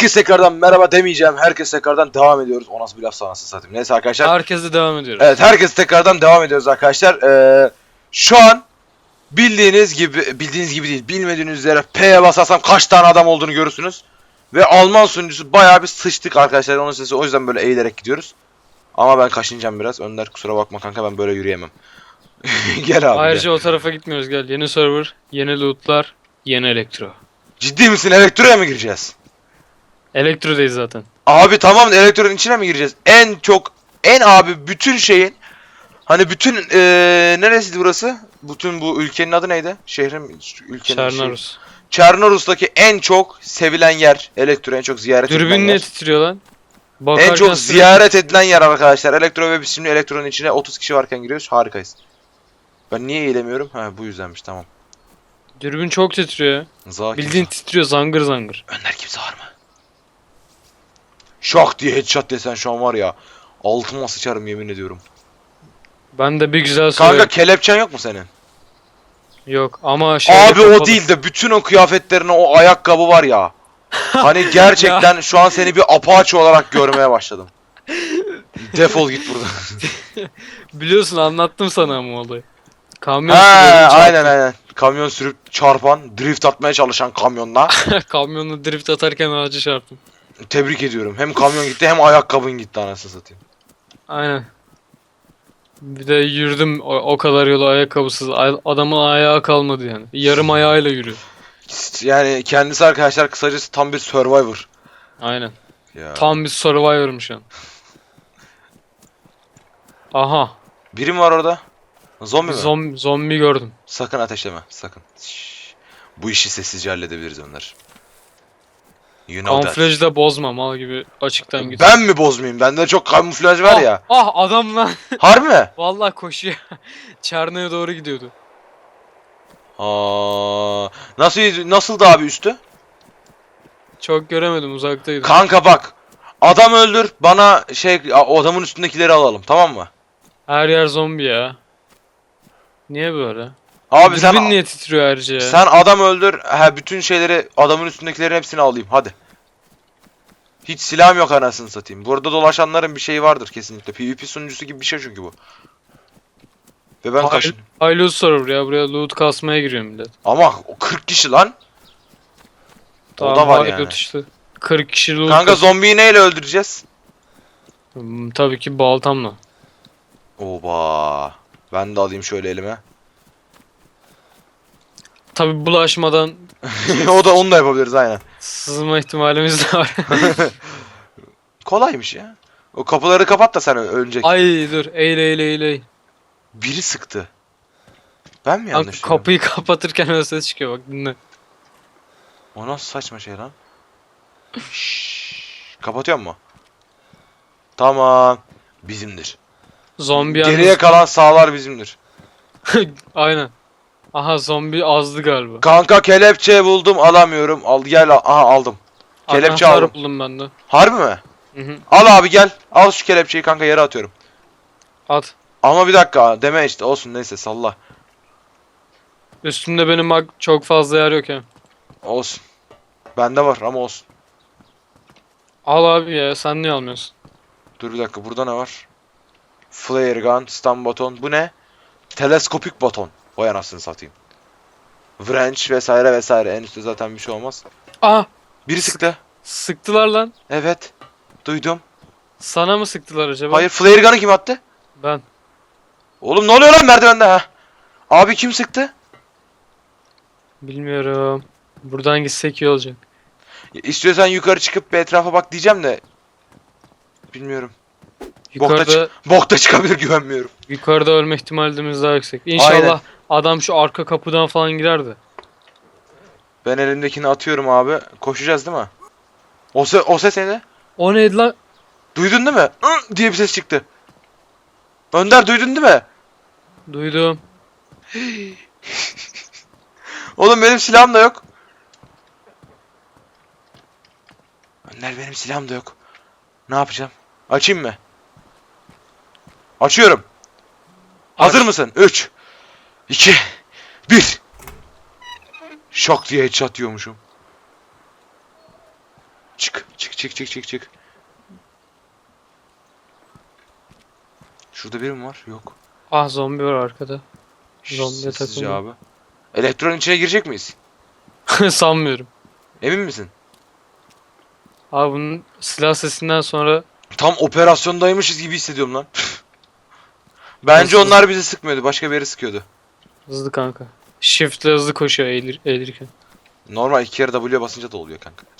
Herkes tekrardan merhaba demeyeceğim. Herkes tekrardan devam ediyoruz. O nasıl bir laf sanatsı satayım. Neyse arkadaşlar. Herkese devam ediyoruz. Evet herkes tekrardan devam ediyoruz arkadaşlar. Ee, şu an bildiğiniz gibi bildiğiniz gibi değil bilmediğiniz üzere P'ye basarsam kaç tane adam olduğunu görürsünüz. Ve Alman sunucusu bayağı bir sıçtık arkadaşlar. Onun sesi o yüzden böyle eğilerek gidiyoruz. Ama ben kaşınacağım biraz. Önder kusura bakma kanka ben böyle yürüyemem. gel abi. gel. Ayrıca o tarafa gitmiyoruz gel. Yeni server, yeni lootlar, yeni elektro. Ciddi misin? Elektroya mı gireceğiz? Elektrodayız zaten. Abi tamam elektronun içine mi gireceğiz? En çok en abi bütün şeyin hani bütün eee neresiydi burası? Bütün bu ülkenin adı neydi? Şehrin ülkenin. Çarnarus. Çernarus'taki en çok sevilen yer, elektro en çok ziyaret edilen Dürbün yer. titriyor lan? En Bakarken çok sürekli- ziyaret edilen yer arkadaşlar. Elektro ve biz şimdi elektronun içine 30 kişi varken giriyoruz. Harikayız. Ben niye eğilemiyorum? Ha bu yüzdenmiş tamam. Dürbün çok titriyor ya. Za Bildiğin titriyor zangır zangır. Önder? Şak diye headshot desen şu an var ya. Altıma sıçarım yemin ediyorum. Ben de bir güzel Kanka soruyorum. kelepçen yok mu senin? Yok ama şey Abi o değil de bütün o kıyafetlerine o ayakkabı var ya. Hani gerçekten şu an seni bir apache olarak görmeye başladım. Defol git buradan. Biliyorsun anlattım sana ama olayı. Kamyon çarp- aynen aynen. Kamyon sürüp çarpan, drift atmaya çalışan kamyonla. Kamyonla drift atarken ağacı çarptım. Tebrik ediyorum. Hem kamyon gitti hem ayakkabın gitti anasını satayım. Aynen. Bir de yürüdüm o, o kadar yolu ayakkabısız. Ay- Adamın ayağı kalmadı yani. Yarım ayağıyla yürüyor. Yani kendisi arkadaşlar kısacası tam bir survivor. Aynen. Ya. Tam bir survivor'ım şu an. Aha. Biri mi var orada? Zombi mi? Zombi, zombi gördüm. Sakın ateşleme. Sakın. Şşş. Bu işi sessizce halledebiliriz Önder. You know that. Kamuflajı da bozma mal gibi açıktan git. Ben mi bozmayayım? Bende çok kamuflaj var ah, ya. Ah adam lan. Harbi mi? Vallahi koşuyor. Çarnıya doğru gidiyordu. Aa, nasıl nasıldı abi üstü? Çok göremedim uzaktaydı. Kanka bak. Adam öldür. Bana şey o adamın üstündekileri alalım. Tamam mı? Her yer zombi ya. Niye böyle? Abi sen Dürbün niye titriyor ayrıca ya? sen adam öldür. Ha bütün şeyleri adamın üstündekilerin hepsini alayım. Hadi. Hiç silahım yok anasını satayım. Burada dolaşanların bir şeyi vardır kesinlikle. PvP sunucusu gibi bir şey çünkü bu. Ve ben Hayır. kaç... Haylos server ya buraya loot kasmaya giriyor millet. Ama o 40 kişi lan. Tamam, da var yani. işte. 40 kişi loot Kanka kas- zombiyi neyle öldüreceğiz? Hmm, Tabii ki baltamla. Oba. Ben de alayım şöyle elime. Tabii bulaşmadan o da onu da yapabiliriz aynen. sızma ihtimalimiz de var. Kolaymış ya. O kapıları kapat da sen ö- ölecek. Ay dur eğil eğil eğil eğil. Biri sıktı. Ben mi yanlış biliyorum? kapıyı kapatırken öyle ses çıkıyor bak dinle. O nasıl saçma şey lan? Şşş. Kapatıyor mu? Tamam. Bizimdir. Zombi Geriye yalnız... kalan sağlar bizimdir. Aynen. Aha zombi azdı galiba. Kanka kelepçe buldum alamıyorum. Al gel al. Aha aldım. Kelepçe Anahtar aldım. buldum ben de. Harbi mi? Hı hı. Al abi gel. Al şu kelepçeyi kanka yere atıyorum. At. Ama bir dakika deme işte olsun neyse salla. Üstümde benim bak çok fazla yer yok ya. Olsun. Bende var ama olsun. Al abi ya sen niye almıyorsun? Dur bir dakika burada ne var? Flare gun, stun baton. Bu ne? Teleskopik baton. Vay anasını satayım. Wrench vesaire vesaire. En üstte zaten bir şey olmaz. Ah Biri sıktı. sıktılar lan. Evet. Duydum. Sana mı sıktılar acaba? Hayır flare gun'ı kim attı? Ben. Oğlum ne oluyor lan merdivende ha? Abi kim sıktı? Bilmiyorum. Buradan gitsek iyi olacak. Ya, İstiyorsan yukarı çıkıp bir etrafa bak diyeceğim de. Bilmiyorum. Bokta, Yukarıda çık bokta çıkabilir güvenmiyorum. yukarıda ölme ihtimalimiz daha yüksek. İnşallah Aynen. Adam şu arka kapıdan falan girerdi. Ben elimdekini atıyorum abi. Koşacağız değil mi? O, se o ses neydi? O neydi lan? Duydun değil mi? Hı diye bir ses çıktı. Önder duydun değil mi? Duydum. Oğlum benim silahım da yok. Önder benim silahım da yok. Ne yapacağım? Açayım mı? Açıyorum. Hazır Aç. mısın? 3 2 1 Şok diye headshot yiyormuşum. Çık çık çık çık çık çık. Şurada biri mi var? Yok. Ah zombi var arkada. Sessizce takıldım. abi. Elektronun içine girecek miyiz? Sanmıyorum. Emin misin? Abi bunun silah sesinden sonra Tam operasyondaymışız gibi hissediyorum lan. Bence Nasıl? onlar bizi sıkmıyordu. Başka bir yere sıkıyordu. Hızlı kanka. Shift'le hızlı koşuyor eğilir, eğilirken. Normal iki kere W'ye basınca da oluyor kanka.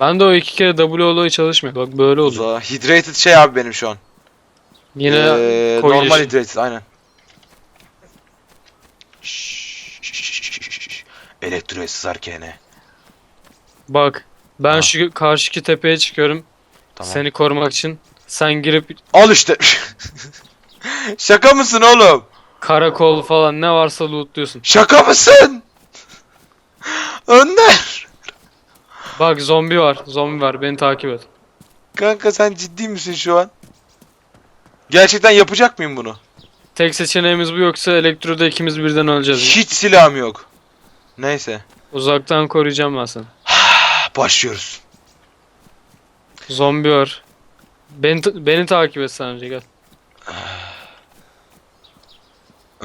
Ben de o iki kere W olayı çalışmıyor. Bak böyle oluyor. Uzağa. Hydrated şey abi benim şu an. Yine Ee, koyu normal yeşil. hydrated aynen. Şşş. Elektroya sızarken he. Bak ben Ha. şu karşıki tepeye çıkıyorum. Tamam. Seni korumak için. Sen girip Al işte. Şaka mısın oğlum? Karakol falan ne varsa lootluyorsun. Şaka mısın? Önder. Bak zombi var. Zombi var. Beni takip et. Kanka sen ciddi misin şu an? Gerçekten yapacak mıyım bunu? Tek seçeneğimiz bu yoksa elektroda ikimiz birden öleceğiz. Hiç silahım yok. Neyse. Uzaktan koruyacağım ben seni. Başlıyoruz. Zombi var. Beni, ta- beni takip et sen önce gel.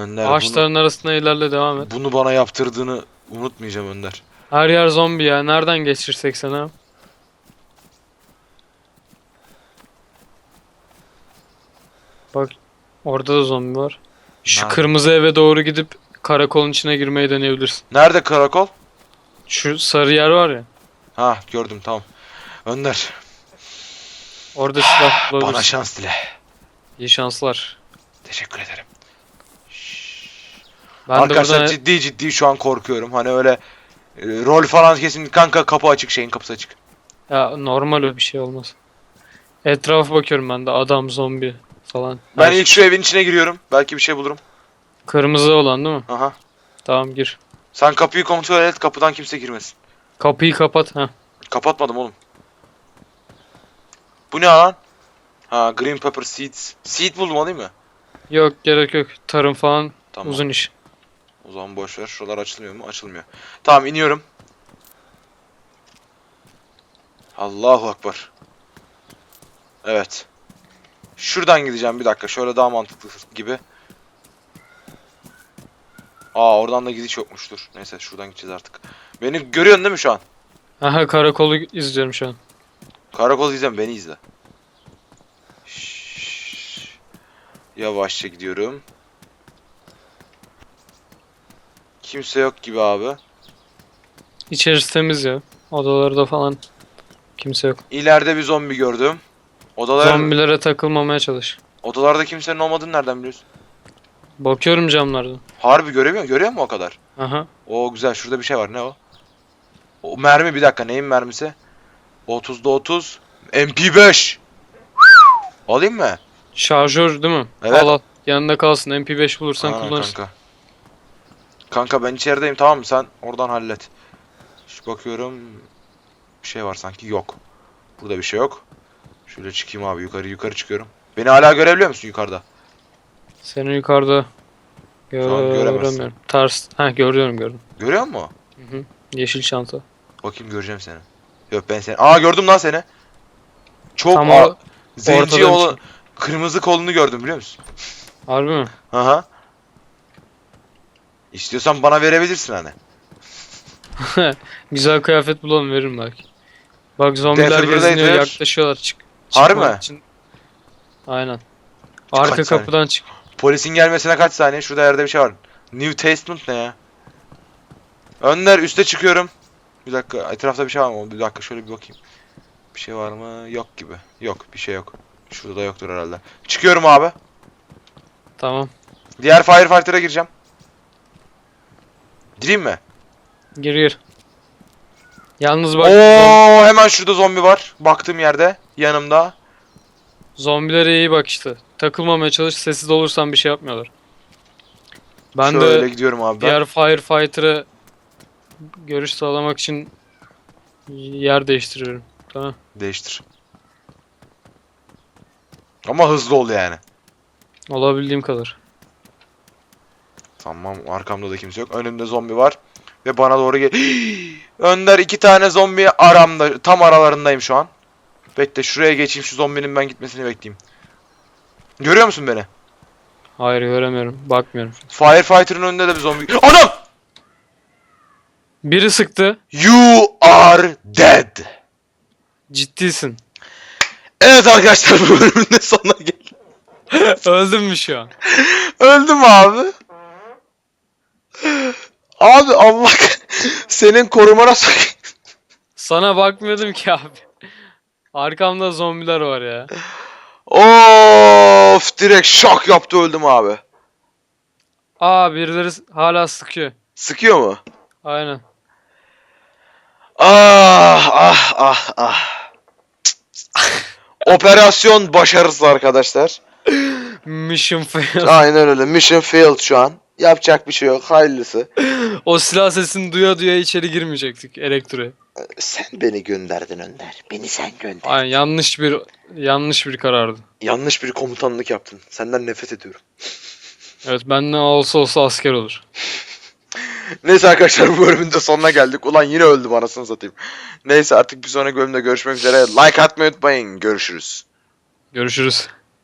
Önder Ağaçların arasında ilerle devam et. bunu bana yaptırdığını unutmayacağım Önder. Her yer zombi ya. Nereden geçirsek sana? Bak orada da zombi var. Şu Nerede? kırmızı eve doğru gidip karakolun içine girmeyi deneyebilirsin. Nerede karakol? Şu sarı yer var ya. Ha gördüm tamam. Önder Orada silah bana bulabilirsin. şans dile. İyi şanslar. Teşekkür ederim. Ben Arkadaşlar buradan ciddi ciddi şu an korkuyorum. Hani öyle e, rol falan kesin kanka kapı açık şeyin kapısı açık. ya normal öyle bir şey olmaz. Etrafa bakıyorum ben de adam zombi falan. Ben Her ilk şu evin içine giriyorum. Belki bir şey bulurum. Kırmızı olan değil mi? Aha. Tamam gir. Sen kapıyı kontrol et. Kapıdan kimse girmesin. Kapıyı kapat. ha. Kapatmadım oğlum. Bu ne lan? Ha green pepper seeds. Seed buldum alayım mı? Yok gerek yok. Tarım falan Tamam. uzun iş. O zaman boş ver. Şuralar açılmıyor mu? Açılmıyor. Tamam iniyorum. Allahu akbar. Evet. Şuradan gideceğim bir dakika. Şöyle daha mantıklı gibi. Aa oradan da gidiş yokmuştur. Neyse şuradan gideceğiz artık. Beni görüyorsun değil mi şu an? Aha karakolu izliyorum şu an. Karakol izleme beni izle. Şşş. Yavaşça gidiyorum. Kimse yok gibi abi. İçerisi temiz ya. Odalarda falan kimse yok. İleride bir zombi gördüm. Odalar, Zombilere takılmamaya çalış. odalarda kimsenin olmadığını nereden biliyorsun? Bakıyorum camlardan. Harbi göremiyor, görüyor mu o kadar? Aha. O güzel şurada bir şey var ne o? O mermi bir dakika neyin mermisi? 30'da 30. MP5. Alayım mı? Şarjör değil mi? Evet. Al al. Yanında kalsın. MP5 bulursan Aa, kullanırsın. Kanka. Kanka ben içerideyim tamam mı? Sen oradan hallet. Şu bakıyorum. Bir şey var sanki. Yok. Burada bir şey yok. Şöyle çıkayım abi yukarı yukarı çıkıyorum. Beni hala görebiliyor musun yukarıda? Seni yukarıda göremiyorum. Ters. Ha görüyorum gördüm. Görüyor musun? Hı hı. Yeşil çanta. Bakayım göreceğim seni. Yok ben seni. Aa gördüm lan seni. Çok Tam zenci şimdi. kırmızı kolunu gördüm biliyor musun? harbi mi? Aha. İstiyorsan bana verebilirsin hani. Güzel kıyafet bulalım veririm belki. Bak zombiler Defibrillator. geziniyor yaklaşıyorlar. Çık. Harbi mi? için- Aynen. Arka kaç saniye? kapıdan çık. Polisin gelmesine kaç saniye? Şurada yerde bir şey var. New Testament ne ya? Önler üste çıkıyorum. Bir dakika etrafta bir şey var mı? Bir dakika şöyle bir bakayım. Bir şey var mı? Yok gibi. Yok bir şey yok. Şurada da yoktur herhalde. Çıkıyorum abi. Tamam. Diğer firefighter'a gireceğim. Gireyim mi? Gir gir. Yalnız bak Oo hemen şurada zombi var. Baktığım yerde. Yanımda. zombilere iyi bak işte. Takılmamaya çalış. Sessiz olursan bir şey yapmıyorlar. Ben Şöyle de gidiyorum abi diğer firefighter'a görüş sağlamak için yer değiştiriyorum. Tamam. Değiştir. Ama hızlı ol yani. Olabildiğim kadar. Tamam arkamda da kimse yok. Önümde zombi var. Ve bana doğru gel. Önder iki tane zombi aramda. Tam aralarındayım şu an. Bekle şuraya geçeyim şu zombinin ben gitmesini bekleyeyim. Görüyor musun beni? Hayır göremiyorum. Bakmıyorum. Firefighter'ın önünde de bir zombi. Adam! Biri sıktı. You are dead. Ciddisin. Evet arkadaşlar bu bölümün de sonuna geldik. Öldün mü şu an? Öldüm abi. Abi Allah senin korumana sak. Sana bakmıyordum ki abi. Arkamda zombiler var ya. Of direkt şok yaptı öldüm abi. Aa birileri hala sıkıyor. Sıkıyor mu? Aynen. Ah ah ah ah. Operasyon başarısız arkadaşlar. Mission fail. Aynen öyle. Mission failed şu an. Yapacak bir şey yok. Hayırlısı. o silah sesini duya duya içeri girmeyecektik elektroya. Sen beni gönderdin Önder. Beni sen gönder. Aynen yanlış bir yanlış bir karardı. Yanlış bir komutanlık yaptın. Senden nefret ediyorum. Evet ben ne olsa olsa asker olur. Neyse arkadaşlar bu bölümün de sonuna geldik. Ulan yine öldüm anasını satayım. Neyse artık bir sonraki bölümde görüşmek üzere. Like atmayı unutmayın. Görüşürüz. Görüşürüz.